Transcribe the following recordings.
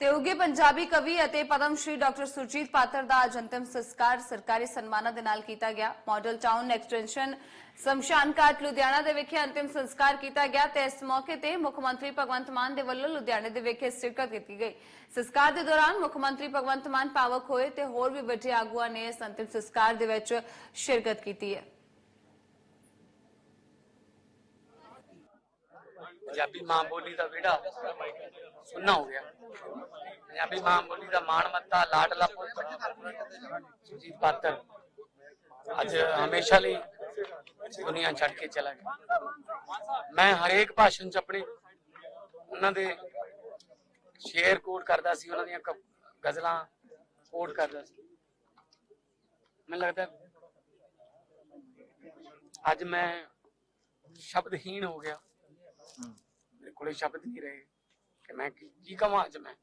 ਤੇ ਉਗੇ ਪੰਜਾਬੀ ਕਵੀ ਅਤੇ ਪਦਮ ਸ਼੍ਰੀ ਡਾਕਟਰ ਸੁਰਜੀਤ ਪਾਤਰ ਦਾ ਅੱਜ ਅੰਤਿਮ ਸੰਸਕਾਰ ਸਰਕਾਰੀ ਸਨਮਾਨਾਂ ਦੇ ਨਾਲ ਕੀਤਾ ਗਿਆ। ਮਾਡਲ ਟਾਊਨ ਐਕਸਟੈਂਸ਼ਨ ਸ਼ਮਸ਼ਾਨ ਘਾਟ, ਲੁਧਿਆਣਾ ਦੇ ਵਿਖੇ ਅੰਤਿਮ ਸੰਸਕਾਰ ਕੀਤਾ ਗਿਆ ਤੇ ਇਸ ਮੌਕੇ ਤੇ ਮੁੱਖ ਮੰਤਰੀ ਭਗਵੰਤ ਮਾਨ ਦੇ ਵੱਲੋਂ ਲੁਧਿਆਣੇ ਦੇ ਵਿਖੇ ਸ਼ਿਰਕਤ ਕੀਤੀ ਗਈ। ਸੰਸਕਾਰ ਦੇ ਦੌਰਾਨ ਮੁੱਖ ਮੰਤਰੀ ਭਗਵੰਤ ਮਾਨ ਪਾਵਕ ਹੋਏ ਤੇ ਹੋਰ ਵੀ ਵੱਡੇ ਆਗੂਆਂ ਨੇ ਇਸ ਅੰਤਿਮ ਸੰਸਕਾਰ ਦੇ ਵਿੱਚ ਸ਼ਿਰਕਤ ਕੀਤੀ ਹੈ। ਪੰਜਾਬੀ ਮਾਂ ਬੋਲੀ ਦਾ ਵਿੜਾ ਸੁਣਨਾ ਹੋ ਗਿਆ। ਪੰਜਾਬੀ ਮਾਂ ਬੋਲੀ ਦਾ ਮਾਣ ਮੱਤਾ ਲਾਡਲਾ ਪੁੱਤ ਸੁਜੀਤ ਪਾਤਰ ਅੱਜ ਹਮੇਸ਼ਾ ਲਈ ਦੁਨੀਆ ਛੱਡ ਕੇ ਚਲਾ ਗਿਆ। ਮੈਂ ਹਰੇਕ ਭਾਸ਼ਣ ਚ ਆਪਣੇ ਉਹਨਾਂ ਦੇ ਸ਼ੇਅਰ ਕੋਡ ਕਰਦਾ ਸੀ, ਉਹਨਾਂ ਦੀਆਂ ਗਜ਼ਲਾਂ ਕੋਡ ਕਰਦਾ ਸੀ। ਮੈਨੂੰ ਲੱਗਦਾ ਅੱਜ ਮੈਂ ਸ਼ਬਦਹੀਣ ਹੋ ਗਿਆ। ਕੋਲੇ ਸ਼ਬਦ ਨਹੀਂ ਰਹੇ। ਕਿ ਮੈਂ ਕੀ ਕੀ ਅੱਜ ਮੈਂ?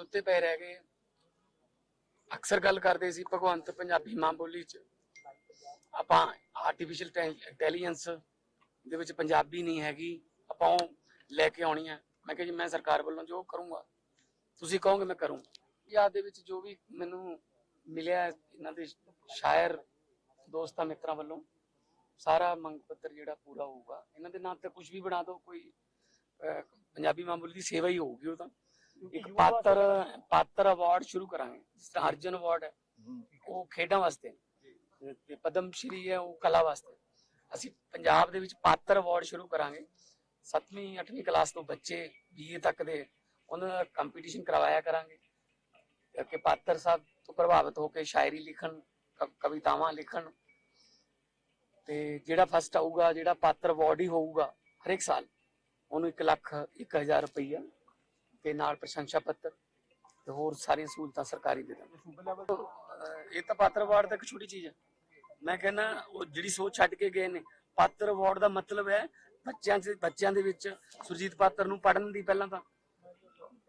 ਉੱਤੇ ਪੈ ਰਹਿ ਗਏ। ਅਕਸਰ ਗੱਲ ਕਰਦੇ ਸੀ ਭਗਵੰਤ ਪੰਜਾਬੀ ਮਾਂ ਬੋਲੀ ਚ। ਆਪਾਂ ਆਰਟੀਫੀਸ਼ੀਅਲ ਇੰਟੈਲੀਜੈਂਸ ਦੇ ਵਿੱਚ ਪੰਜਾਬੀ ਨਹੀਂ ਹੈਗੀ, ਆਪਾਂ ਉਹ ਲੈ ਕੇ ਆਉਣੀ ਹੈ। ਮੈਂ ਕਿਹਾ ਜੀ, ਮੈਂ ਸਰਕਾਰ ਵੱਲੋਂ ਜੋ ਕਰੂੰਗਾ, ਤੁਸੀਂ ਕਹੋਗੇ ਮੈਂ ਕਰੂੰਗਾ। ਯਾਦ ਦੇ ਵਿੱਚ ਜੋ ਵੀ ਮੈਨੂੰ ਮਿਲਿਆ ਇਹਨਾਂ ਦੇ ਸ਼ਾਇਰ ਦੋਸਤਾਂ ਮਿੱਤਰਾਂ ਵੱਲੋਂ ਸਾਰਾ ਮੰਗ ਪੱਤਰ ਜਿਹੜਾ ਪੂਰਾ ਹੋਊਗਾ ਇਹਨਾਂ ਦੇ ਨਾਂ ਤੇ ਕੁਝ ਵੀ ਬਣਾ ਦਿਓ ਕੋਈ ਅਹ, ਪੰਜਾਬੀ ਮਾਂ ਬੋਲੀ ਦੀ ਸੇਵਾ ਹੀ ਹੋਊਗੀ ਉਹ ਤਾਂ। ਇੱਕ ਪਾਤਰ ਪਾਤਰ ਅਵਾਰਡ ਸ਼ੁਰੂ ਕਰਾਂਗੇ ਜਿਸ ਤਰ੍ਹਾਂ ਅਰਜਨ ਅਵਾਰਡ ਹੈ ਉਹ ਖੇਡਾਂ ਵਾਸਤੇ ਤੇ ਪਦਮ ਸ਼੍ਰੀ ਹੈ ਉਹ ਕਲਾ ਵਾਸਤੇ। ਅਸੀਂ ਪੰਜਾਬ ਦੇ ਵਿੱਚ ਪਾਤਰ ਅਵਾਰਡ ਸ਼ੁਰੂ ਕਰਾਂਗੇ। 7ਵੀਂ 8ਵੀਂ ਕਲਾਸ ਤੋਂ ਬੱਚੇ ਬੀਏ ਤੱਕ ਦੇ ਉਹਨਾਂ ਦਾ ਕੰਪੀਟੀਸ਼ਨ ਕਰਵਾਇਆ ਕਰਾਂਗੇ। ਕਿ ਪਾਤਰ ਸਾਹਿਬ ਤੋਂ ਪ੍ਰਭਾਵਿਤ ਹੋ ਕੇ ਸ਼ਾਇਰੀ ਲਿਖਣ ਕ- ਕਵਿਤਾਵਾਂ ਲਿਖਣ ਤੇ ਜਿਹੜਾ ਫਸਟ ਆਊਗਾ, ਜਿਹੜਾ ਪਾਤਰ ਅਵਾਰਡ ਹੀ ਹੋਊਗਾ ਹਰੇਕ ਸਾਲ, ਉਹਨੂੰ 1 ਲੱਖ 1000 ਰੁਪਈਆ ਤੇ ਨਾਲ ਪ੍ਰਸ਼ੰਸਾ ਪੱਤਰ ਤੇ ਹੋਰ ਸਾਰੀਆਂ ਸਹੂਲਤਾਂ ਸਰਕਾਰੀ ਦੇ ਦਾਂਗੇ। ਇਹ ਤਾਂ ਪਾਤਰ ਅਵਾਰਡ ਤਾਂ ਇੱਕ ਛੋਟੀ ਚੀਜ਼ ਹੈ। ਮੈਂ ਕਹਿੰਦਾ, ਉਹ ਜਿਹੜੀ ਸੋਚ ਛੱਡ ਕੇ ਗਏ ਨੇ, ਪਾਤਰ ਅਵਾਰਡ ਦਾ ਮਤਲਬ ਹੈ ਬੱਚਿਆਂ ਦੇ ਬੱਚਿਆਂ ਦੇ ਵਿੱਚ ਸੁਰਜੀਤ ਪਾਤਰ ਨੂੰ ਪੜਨ ਦੀ ਪਹਿਲਾਂ ਤਾਂ।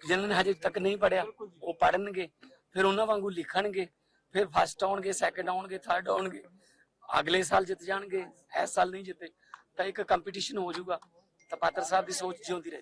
ਜਿਨ੍ਹਾਂ ਨੇ ਹਜੇ ਤੱਕ ਨਹੀਂ ਪੜਿਆ ਉਹ ਪੜਨਗੇ ਫਿਰ ਉਹਨਾਂ ਵਾਂਗੂ ਲਿਖਣਗੇ, ਫਿਰ ਫਸਟ ਆਉਣਗੇ ਸੈਕੰਡ ਆਉਣਗੇ ਥਰਡ ਆਉਣਗੇ। ਅਗਲੇ ਸਾਲ ਜਿੱਤ ਜਾਣਗੇ, ਇਸ ਸਾਲ ਨਹੀਂ ਜਿੱਤੇ, ਤਾਂ ਇੱਕ ਕੰਪੀਟੀਸ਼ਨ ਹੋ ਜਾਊਗਾ, ਤਾਂ ਪਾਤਰ ਸਾਹਿਬ ਦੀ ਸੋਚ ਜਿਉਂਦੀ ਰਹੇ